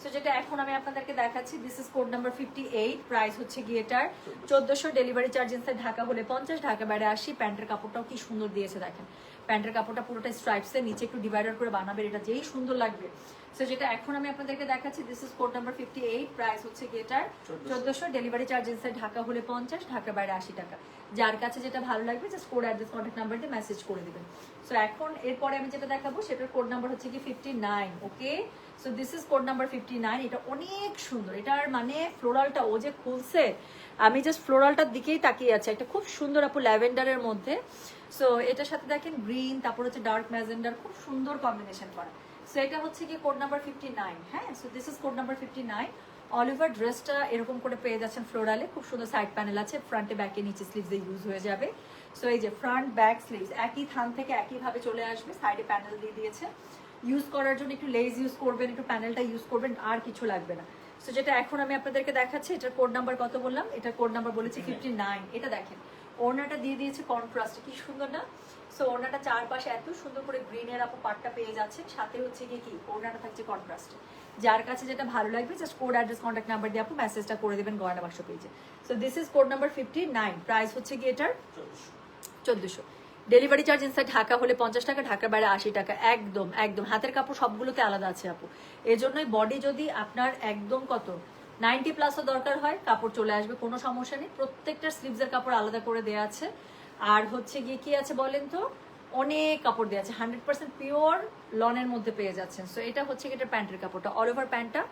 সো যেটা এখন আমি আপনাদেরকে দেখাচ্ছি this is code number fifty eight price হচ্ছে গিয়েটার চোদ্দশো ডেলিভারি চার্জ ঢাকা হলে পঞ্চাশ, ঢাকা বাইরে আসি প্যান্টের কাপড়টাও কি সুন্দর দিয়েছে দেখেন। প্যান্টের কাপড়টা পুরোটা স্ট্রাইপসের নিচে একটু ডিভাইডার করে বানাবে এটা যেই সুন্দর লাগবে। সো যেটা এখন আমি আপনাদেরকে দেখাচ্ছি this is code number fifty eight price হচ্ছে গিয়ে চোদ্দশো। ডেলিভারি চার্জ ইনসাইড ঢাকা হলে পঞ্চাশ ঢাকা বাইরে আশি টাকা। যার কাছে যেটা ভালো লাগবে just code address contact number দিয়ে মেসেজ করে দিবেন। সো এখন এরপরে আমি যেটা দেখাবো সেটার কোড নাম্বার হচ্ছে কি fifty nine okay so this is code number fifty nine এটা অনেক সুন্দর। এটার মানে ফ্লোরালটা ও যে খুলছে আমি জাস্ট ফ্লোরালটার দিকেই তাকিয়ে আছি। একটা খুব সুন্দর আপু ল্যাভেন্ডারের মধ্যে। সো এটার সাথে দেখেন গ্রিন তারপর হচ্ছে ডার্ক ম্যাজেন্ডার খুব সুন্দর কম্বিনেশন করা। সো এটা হচ্ছে কি কোড নাম্বার ফিফটি নাইন হ্যাঁ? So this is code number fifty nine Oliver ড্রেসটা এরকম করে পেয়ে যাচ্ছেন ফ্লোরালে খুব সুন্দর সাইড প্যানেল আছে ফ্রন্টে ব্যাকে নিচে স্লিভস ইউজ হয়ে যাবে। সো এই যে ফ্রন্ট ব্যাক স্লিভস একই থান থেকে একইভাবে চলে আসবে সাইডে প্যানেল দিয়ে দিয়েছে। ইউজ করার জন্য একটু লেজ ইউজ করবেন, একটু প্যানেলটা ইউজ করবেন, আর কিছু লাগবে না। সো যেটা এখন আমি আপনাদেরকে দেখাচ্ছি, এটার কোড নাম্বার কত বললাম? এটার কোড নাম্বার বলেছি ফিফটি নাইন এটা দেখেন। ওড়নাটা দিয়ে দিয়েছে কন্ট্রাস্ট কি সুন্দর না? সো ওড়নাটা চারপাশে এত সুন্দর করে গ্রিনের আপু পাটটা পেয়ে যাচ্ছে। সাথে হচ্ছে গিয়ে কি? ওড়নাটা থাকছে কন্ট্রাস্ট যার কাছে যেটা ভালো লাগবে just code address contact number দিয়ে আপু মেসেজটা করে দেবেন গয়না বাক্স পেজে so this is code number fifty nine price হচ্ছে গিয়ে এটার চোদ্দশো। ডেলিভারি চার্জ ইনসাইড ঢাকা হলে পঞ্চাশ টাকা, ঢাকার বাইরে আশি টাকা। একদম একদম। হাতের কাপড় সবগুলোতে আলাদা আছে আপু। এই জন্যই বডি যদি আপনার একদম কত? নাইনটি প্লাসও দরকার হয়, কাপড় চলে আসবে, কোনো সমস্যা নেই। প্রত্যেকটা স্লিভসের কাপড় আলাদা করে দেওয়া আছে। আর হচ্ছে গিয়ে কি আছে বলেন তো? অনেক কাপড় দেওয়া আছে। হান্ড্রেড পার্সেন্ট পিওর লনের মধ্যে পেয়ে যাচ্ছেন। সো এটা হচ্ছে এটা প্যান্টের কাপড়টা। অল ওভার প্যান্টটা।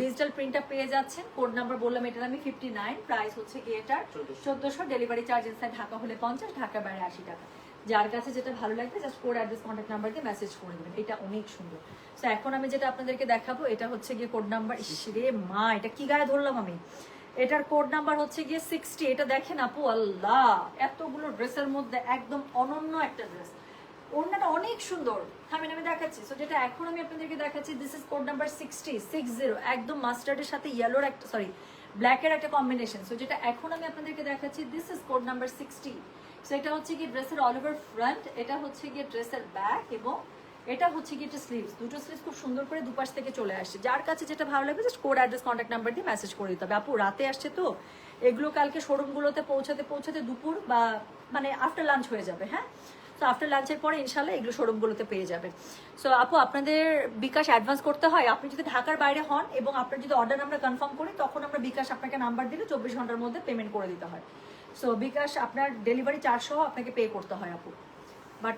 ডিজিটাল প্রিন্টটা পেয়ে যাচ্ছেন। কোড নাম্বার বললাম এটার আমি ফিফটি নাইন প্রাইস হচ্ছে গিয়ে এটার চোদ্দশো। ডেলিভারি চার্জ ইনসাইড ঢাকা হলে পঞ্চাশ ঢাকা বাইরে আশি টাকা। যার কাছে যেটা ভালো লাগবে just code address contact number দিয়ে মেসেজ করে দেবেন। এটা অনেক সুন্দর। সো এখন আমি যেটা আপনাদেরকে দেখাবো এটা হচ্ছে গিয়ে কোড নাম্বার রে মা এটা কি গায়ে ধরলাম আমি? এটার কোড নাম্বার হচ্ছে গিয়ে সিক্সটি এটা দেখেন আপু, আল্লাহ, এতগুলো ড্রেসের মধ্যে একদম অনন্য একটা ড্রেস ওড়নাটা অনেক সুন্দর। থামেন, আমি দেখাচ্ছি। সো যেটা এখন আমি আপনাদেরকে দেখাচ্ছি this is code number sixty six zero একদম মাস্টার্ডের সাথে ইয়েলোর একটা সরি ব্ল্যাকের একটা কম্বিনেশন সো যেটা এখন আমি আপনাদেরকে দেখাচ্ছি this is code number sixty so এটা হচ্ছে গিয়ে ড্রেসের অল ওভার ফ্রন্ট এটা হচ্ছে গিয়ে ড্রেসের ব্যাক এবং এটা হচ্ছে গিয়ে একটা স্লিভস দুটো স্লিভস খুব সুন্দর করে দুপাশ থেকে চলে আসছে। যার কাছে যেটা ভালো লাগবে just code address contact number দিয়ে মেসেজ করে দিতে হবে। আপু, রাতে আসছে তো? এগুলো কালকে শোরুমগুলোতে পৌঁছাতে পৌঁছাতে দুপুর বা মানে আফটার লাঞ্চ হয়ে যাবে হ্যাঁ? তো আফটার লাঞ্চের পরে ইনশাল্লাহ এগুলো শোরুমগুলোতে পেয়ে যাবে। সো আপু, আপনাদের বিকাশ অ্যাডভান্স করতে হয়। আপনি যদি ঢাকার বাইরে হন এবং আপনার যদি অর্ডার আমরা কনফার্ম করি, তখন আমরা বিকাশ আপনাকে নাম্বার দিলে চব্বিশ ঘণ্টার মধ্যে পেমেন্ট করে দিতে হয়। সো বিকাশ, আপনার ডেলিভারি চার্জসহ আপনাকে পে করতে হয়, আপু। বাট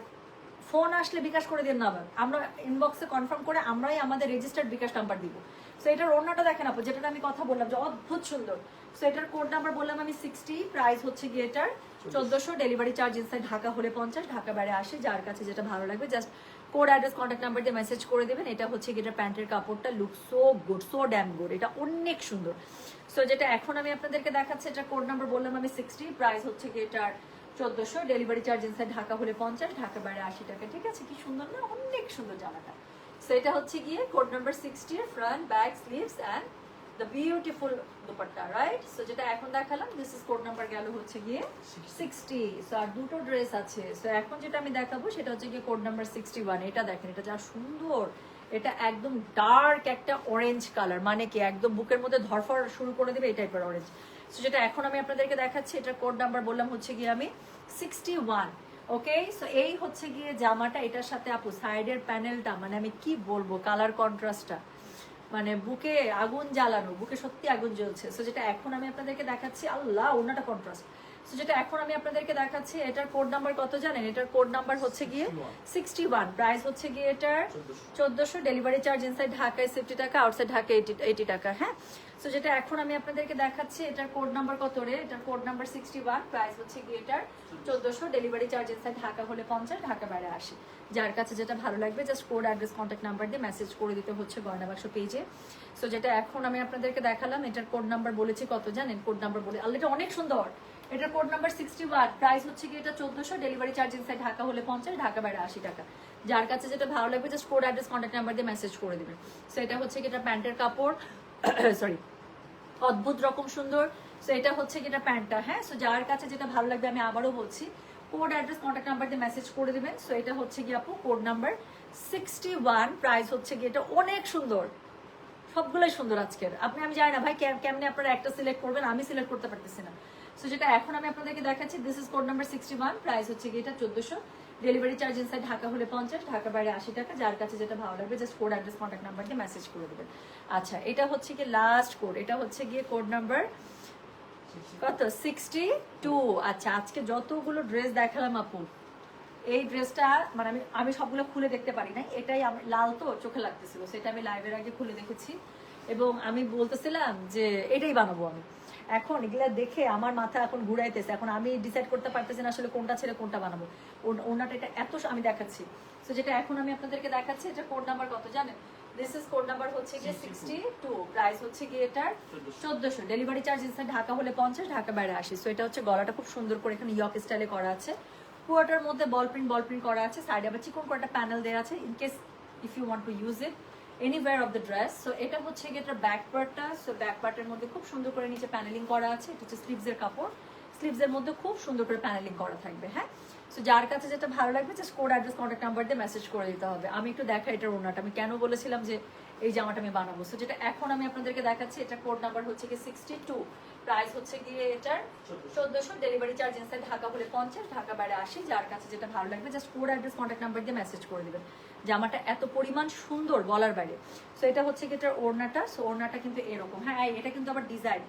ফোন আসলে বিকাশ করে দিন না আবার। আমরা ইনবক্সে কনফার্ম করে আমরাই আমাদের রেজিস্টার্ড বিকাশ নাম্বার দিব। সো এটার অন্যটা দেখেন আপু যেটা আমি কথা বললাম যে অদ্ভুত সুন্দর। সো এটার কোড নাম্বার বললাম আমি সিক্সটি প্রাইস হচ্ছে গিয়ে এটার চোদ্দশো ডেলিভারি চার্জ ইনসাইড ঢাকা হলে পঞ্চাশ ঢাকা বাইরে আসে যার কাছে যেটা ভালো লাগবে just code address contact number দিয়ে মেসেজ করে দেবেন। এটা হচ্ছে গিয়ে এটার প্যান্টের কাপড়টা look so good so damn good এটা অনেক সুন্দর। সো যেটা এখন আমি আপনাদেরকে দেখাচ্ছি এটা কোড নাম্বার বললাম আমি সিক্সটি প্রাইস হচ্ছে গিয়ে এটার চোদ্দশো ডেলিভারি চার্জ ইনসাইড ঢাকা হলে পঞ্চাশ ঢাকা বাইরে আশি টাকা। ঠিক আছে? কি সুন্দর না? অনেক সুন্দর জামাটা। সো এটা হচ্ছে গিয়ে code number sixty front back sleeves and the beautiful dupatta right so যেটা এখন দেখালাম দিস ইজ কোড নাম্বার গেল হচ্ছে গিয়ে সিক্সটি সো আর দুটো ড্রেস আছে। সো এখন যেটা আমি দেখাবো সেটা হচ্ছে গিয়ে কোড নাম্বার সিক্সটি ওয়ান এটা দেখেন এটা যা সুন্দর। এটা একদম ডার্ক একটা অরেঞ্জ কালার মানে কি একদম বুকের মধ্যে ধরফর শুরু করে দেবে এই টাইপের অরেঞ্জ সো যেটা এখন আমি আপনাদেরকে দেখাচ্ছি, এটার কোড নাম্বার বললাম হচ্ছে গিয়ে আমি সিক্সটি ওয়ান ওকে সো এই হচ্ছে গিয়ে জামাটা, এটার সাথে আপু সাইডের প্যানেলটা মানে আমি কি বলব কালার কন্ট্রাস্টটা মানে বুকে আগুন জ্বালানো, বুকে সত্যি আগুন জ্বলছে। সো যেটা এখন আমি আপনাদেরকে দেখাচ্ছি, আল্লাহ ওনাটা কন্ট্রাস্ট সো যেটা এখন আমি আপনাদেরকে দেখাচ্ছি, এটার কোড নাম্বার কত জানেন? এটার কোড নাম্বার হচ্ছে গিয়ে সিক্সটি ওয়ান প্রাইস হচ্ছে গিয়ে এটার চোদ্দশো। ডেলিভারি চার্জ ইনসাইড ঢাকায় সিফটি টাকা outside Dhaka eighty eighty taka হ্যাঁ? সো যেটা এখন আমি আপনাদেরকে দেখাচ্ছি, এটার কোড নাম্বার কত রে? এটার code number sixty one price হচ্ছে গিয়ে এটার চোদ্দশো। ডেলিভারি চার্জ ইনসাইড ঢাকা হলে পঞ্চাশ, ঢাকা বাইরে আসে যার কাছে যেটা ভালো লাগবে just code address contact number দিয়ে মেসেজ করে দিতে হচ্ছে গয়না বাক্স পেজে সো যেটা এখন আমি আপনাদেরকে দেখালাম, এটার কোড নাম্বার বলেছি কত জানেন? কোড নাম্বার বলে আল্লাহ এটা অনেক সুন্দর। এটার code number sixty one price হচ্ছে কি, এটা চোদ্দশো ডেলিভারি চার্জ ইনসাইড ঢাকা হলে পঞ্চাশ, ঢাকা বাইরে আশি টাকা। যার কাছে যেটা ভালো লাগবে just code address contact number দিয়ে মেসেজ করে দেবেন সো এটা হচ্ছে কি, এটা প্যান্টের কাপড় সরি অদ্ভুত রকম সুন্দর। সো এটা হচ্ছে কি, এটা প্যান্টটা হ্যাঁ? সো যার কাছে যেটা ভালো লাগবে, আমি আবারও বলছি কোড অ্যাড্রেস কন্ট্যাক্ট নাম্বার দিয়ে মেসেজ করে দেবেন। সো এটা হচ্ছে কি আপু code number sixty one price হচ্ছে কি, এটা অনেক সুন্দর। সবগুলোই সুন্দর আজকের। আপনি, আমি জানি না ভাই কেম- কেমনে আপনারা একটা সিলেক্ট করবেন, আমি সিলেক্ট করতে পারতেছি না। সো যেটা এখন আমি আপনাদেরকে দেখাচ্ছি this is code number sixty one price হচ্ছে গিয়ে এটা চোদ্দশো। ডেলিভারি চার্জ ইনসাইড ঢাকা হলে পঞ্চাশ ঢাকা বাইরে আশি টাকা। যার কাছে যেটা ভালো লাগবে just code address contact number দিয়ে মেসেজ করে দেবেন। আচ্ছা এটা হচ্ছে কি লাস্ট কোড এটা হচ্ছে গিয়ে কোড নাম্বার কত? সিক্সটি টু আচ্ছা আজকে যতগুলো ড্রেস দেখালাম আপু, এই ড্রেসটা মানে আমি আমি সবগুলো খুলে দেখতে পারি না এটাই আমি লাল তো চোখে লাগতেছিল, সেটা আমি লাইভের আগে খুলে দেখেছি। এবং আমি বলতেছিলাম যে এটাই বানাবো আমি। এখন এগুলা দেখে আমার মাথা এখন ঘুরাইতেছে। এখন আমি ডিসাইড করতে পারতেছি না আসলে কোনটা ছেড়ে কোনটা বানাবো। ওন- ওনাটা এটা এত আমি দেখাচ্ছি। তো যেটা এখন আমি আপনাদেরকে দেখাচ্ছি এটা কোড নাম্বার কত জানেন? দিস ইজ কোড নাম্বার হচ্ছে গিয়ে সিক্সটি টু প্রাইস হচ্ছে গিয়ে এটার চোদ্দশো। ডেলিভারি চার্জ ইনসাইড ঢাকা হলে পঞ্চাশ ঢাকা বাইরে আসি সো এটা হচ্ছে গলাটা খুব সুন্দর করে এখানে ইয়ক স্টাইলে করা আছে। পুরোটার মধ্যে বল প্রিন্ট বল প্রিন্ট করা আছে। সাইডে আবার চিকন করে একটা প্যানেল দেওয়া আছে। In case if you want to use it anywhere of the dress so এটা হচ্ছে গিয়ে এটা ব্যাক পার্টটা সো ব্যাক পার্টের মধ্যে খুব সুন্দর করে নিচে প্যানেলিং করা আছে। এটা হচ্ছে স্লিভসের কাপড়। স্লিভসের মধ্যে খুব সুন্দর করে প্যানেলিং করা থাকবে হ্যাঁ? সো যার কাছে যেটা ভালো লাগবে just code address contact number দিয়ে মেসেজ করে দিতে হবে। আমি একটু দেখা এটার ওনাটা আমি কেন বলেছিলাম যে এই জামাটা আমি বানাবো? সো যেটা এখন আমি আপনাদেরকে দেখাচ্ছি, এটা কোড নাম্বার হচ্ছে কি সিক্সটি টু প্রাইস হচ্ছে গিয়ে এটার চোদ্দশো। ডেলিভারি চার্জ ইনসাইড ঢাকা হলে পঞ্চাশ ঢাকা বাইরে আসি যার কাছে যেটা ভালো লাগবে just code address contact number দিয়ে মেসেজ করে দেবেন। জামাটা এত পরিমাণ সুন্দর বলার বাইরে। সো এটা হচ্ছে কি এটার ওড়নাটা। সো ওড়নাটা কিন্তু এরকম। হ্যাঁ এটা কিন্তু আবার ডিজাইন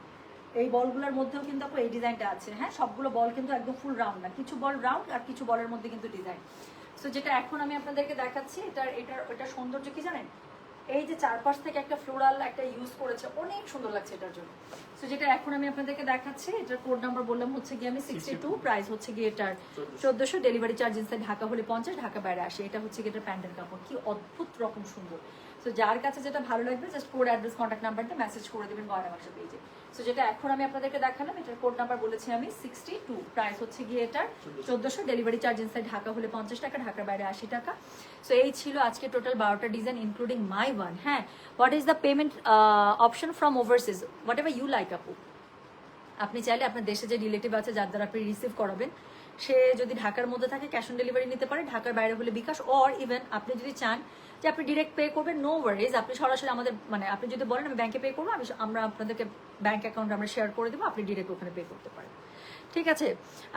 এই বলগুলোর মধ্যেও কিন্তু আপু এই ডিজাইনটা আছে। হ্যাঁ সবগুলো বল কিন্তু একদম ফুল রাউন্ড না। কিছু বল রাউন্ড আর কিছু বলের মধ্যে কিন্তু ডিজাইন সো যেটা এখন আমি আপনাদেরকে দেখাচ্ছি এটার এটার এটা সৌন্দর্য কি জানেন? এই যে চারপাশ থেকে একটা ফ্লোরাল একটা ইউজ করেছে অনেক সুন্দর লাগছে এটার জন্য। সো যেটা এখন আমি আপনাদেরকে দেখাচ্ছি এটার কোড নাম্বার বললাম হচ্ছে গিয়ে আমি সিক্সটি টু প্রাইস হচ্ছে গিয়ে এটার চোদ্দশো। ডেলিভারি চার্জ ইনসাইড ঢাকা হলে পঞ্চাশ ঢাকা বাইরে আসে। এটা হচ্ছে গিয়ে এটার প্যান্ডেল কাপড়। কি অদ্ভুত রকম সুন্দর। তো যার কাছে যেটা ভালো লাগবে জাস্ট কোড অ্যাড্রেস কন্ট্যাক্ট নাম্বারটা মেসেজ করে দেবেন গয়না বাক্স পেজে তো যেটা এখন আমি আপনাদেরকে দেখালাম এটার কোড নাম্বার বলেছি আমি সিক্সটি টু প্রাইস হচ্ছে গিয়ে এটার চোদ্দশো। ডেলিভারি চার্জ ইনসাইড ঢাকা হলে পঞ্চাশ টাকা ঢাকার বাইরে আশি টাকা। সো এই ছিল আজকে টোটাল বারোটা ডিজাইন ইনক্লুডিং মাই ওয়ান হ্যাঁ what is the payment option from overseas whatever you like আপু। আপনি চাইলে আপনার দেশে যে রিলেটিভ আছে যার দ্বারা আপনি রিসিভ করাবেন সে যদি ঢাকার মধ্যে থাকে ক্যাশ অন ডেলিভারি নিতে পারে ঢাকার বাইরে হলে বিকাশ অর ইভেন আপনি যদি চান যে আপনি ডিরেক্ট পে করবেন নো ওয়ারিজ আপনি সরাসরি আমাদের মানে আপনি যদি বলেন, আমি ব্যাংকে পে করব, আমি আমরা আপনাদেরকে ব্যাঙ্ক অ্যাকাউন্ট আমরা শেয়ার করে দেবো, আপনি ডিরেক্ট ওখানে পে করতে পারেন। ঠিক আছে?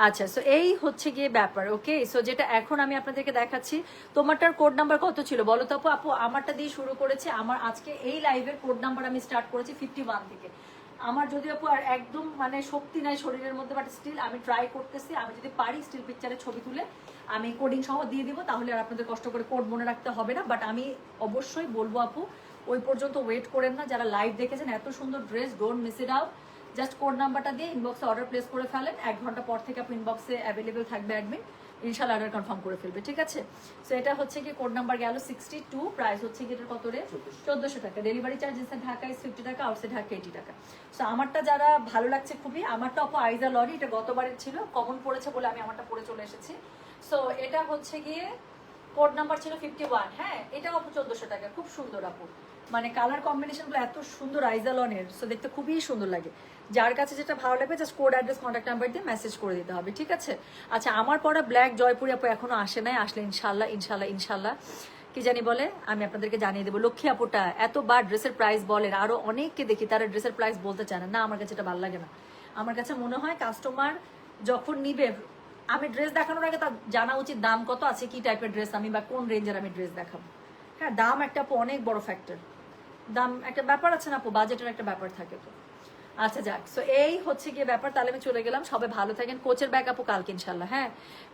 আচ্ছা সো এই হচ্ছে গিয়ে ব্যাপার ওকে সো যেটা এখন আমি আপনাদেরকে দেখাচ্ছি, তোমারটার কোড নাম্বার কত ছিল? বলো তো আপু আপু, আমারটা দিয়ে শুরু করেছে, আমার আজকে এই লাইভের কোড নাম্বার আমি স্টার্ট করেছি ফিফটি ওয়ান থেকে। আমার যদি আপু আর একদম মানে শক্তি নাই শরীরের মধ্যে বাট স্টিল আমি ট্রাই করতেছি। আমি যদি পারি স্টিল পিকচারে ছবি তুলে আমি কোডিং সহ দিয়ে দিব, তাহলে আর আপনাদের কষ্ট করে কোড মনে রাখতে হবে না। বাট আমি অবশ্যই বলব আপু, ওই পর্যন্ত ওয়েট করেন না। যারা লাইভ দেখেছেন, এত সুন্দর dress don't miss it out just code নাম্বারটা দিয়ে ইনবক্সে অর্ডার প্লেস করে ফেলেন। এক ঘণ্টা পর থেকে আপনি ইনবক্সে অ্যাভেলেবেল থাকবে অ্যাডমিন ইনশাল্লাহ অর্ডার কনফার্ম করে ফেলবে ঠিক আছে? সো এটা হচ্ছে কি কোড নাম্বার গেল সিক্সটি টু প্রাইস হচ্ছে কি এটার কত রে চোদ্দশো টাকা। ডেলিভারি চার্জ ঢাকায় ফিফটি টাকা আউটসাইড ঢাকা এইটি টাকা। সো আমারটা যারা ভালো লাগছে খুবই আমারটা অপ আইজা লরি এটা গতবারের ছিল কমন পড়েছে বলে আমি আমারটা পরে চলে এসেছি। সো এটা হচ্ছে গিয়ে কোড নাম্বার ছিল ফিফটি ওয়ান হ্যাঁ? এটাও আপু চোদ্দশো টাকা খুব সুন্দর আপু মানে কালার কম্বিনেশনগুলো এত সুন্দর আইজালনের সো দেখতে খুবই সুন্দর লাগে। যার কাছে যেটা ভালো লাগবে just code address contact number দিয়ে মেসেজ করে দিতে হবে, ঠিক আছে? আচ্ছা আমার পড়া ব্ল্যাক জয়পুরি আপু এখনও আসে নাই, আসলে ইনশাল্লাহ ইনশাল্লাহ ইনশাল্লাহ কি জানি বলে? আমি আপনাদেরকে জানিয়ে দেবো। লক্ষ্মী আপুটা, এতবার ড্রেসের প্রাইস বলেন, আরও অনেককে দেখি, তারা ড্রেসের প্রাইস বলতে চায় না। না, আমার কাছে এটা ভালো লাগে না। আমার কাছে মনে হয় কাস্টমার যখন নিবে, আমি ড্রেস দেখানোর আগে তার জানা উচিত দাম কত আছে, কি টাইপের ড্রেস আমি বা কোন রেঞ্জের আমি ড্রেস দেখাবো। হ্যাঁ দাম একটা অনেক বড় ফ্যাক্টর দাম, একটা ব্যাপার আছে না বাজেটের একটা ব্যাপার থাকে তো। আচ্ছা যাক সো এই হচ্ছে গিয়ে ব্যাপার, তাহলে আমি চলে গেলাম, সবাই ভালো থাকেন। কোচের ব্যাগ আপু কালকে ইনশাল্লাহ হ্যাঁ?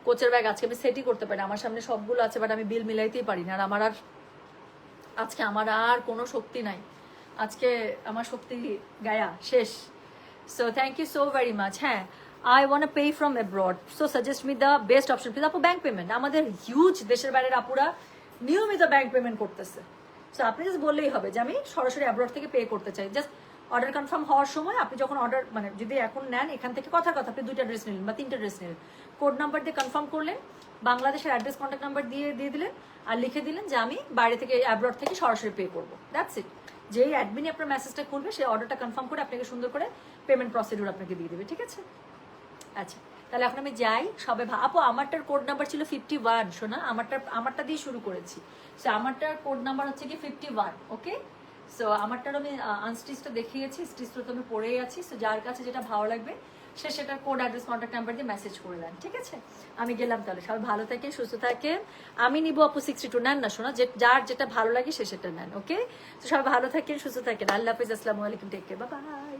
কোচের ব্যাগ আজকে আমি সেটই করতে পারি আমার সামনে সবগুলো আছে বাট আমি বিল মিলাইতেই পারি না, আর আমার আর, আজকে আমার আর কোনো শক্তি নাই। আজকে আমার শক্তি গায়া, শেষ। So thank you so very much হ্যাঁ? I want pay from abroad so suggest me the best option please আপু ব্যাংক পেমেন্ট আমাদের হিউজ দেশের বাইরের আপুরা নিয়মিত ব্যাংক পেমেন্ট করতেছে। সো আপনি জাস্ট বললেই হবে যে আমি সরাসরি অ্যাব্রড থেকে পে করতে চাই। জাস্ট অর্ডার কনফার্ম হওয়ার সময় আপনি যখন অর্ডার মানে যদি এখন নেন, এখান থেকে কথা কথা, আপনি দুইটা ড্রেস নিলেন বা তিনটা ড্রেস নিলেন। কোড নাম্বার দিয়ে কনফার্ম করলেন, বাংলাদেশের অ্যাড্রেস কন্ট্যাক্ট নাম্বার দিয়ে দিয়ে দিলেন আর লিখে দিলেন যে আমি বাইরে থেকে অ্যাব্রড থেকে সরাসরি পে করব। দ্যাটস ইট যেই অ্যাডমিনে আপনার মেসেজটা খুলবে, সেই অর্ডারটা কনফার্ম করে আপনাকে সুন্দর করে পেমেন্ট প্রসিডিউর আপনাকে দিয়ে দেবে, ঠিক আছে? আচ্ছা। তাহলে এখন আমি যাই। সবে আপু, আমারটার কোড নাম্বার ছিল ফিফটি ওয়ান শোনা? আমারটা আমারটা দিয়ে শুরু করেছি। সো আমারটার কোড নাম্বার হচ্ছে কি ফিফটি ওয়ান ওকে সো আমারটার আমি আনস্টিচটা দেখিয়েছি স্টিচটা তো আমি পড়েই আছি। সো যার কাছে যেটা ভালো লাগবে, সে সেটা কোড অ্যাড্রেস কন্ট্যাক্ট নাম্বার দিয়ে মেসেজ করে দেন, ঠিক আছে? আমি গেলাম তাহলে। সবাই ভালো থাকেন, সুস্থ থাকেন। আমি নিবো আপু সিক্সটি টু নেন না, শোনা? যে, যার যেটা ভালো লাগে, সে সেটা নেন ওকে তো সবাই ভালো থাকেন, সুস্থ থাকেন। আল্লাহ হাফিজ, আসসালামু আলাইকুম টেক কেয়ার বাই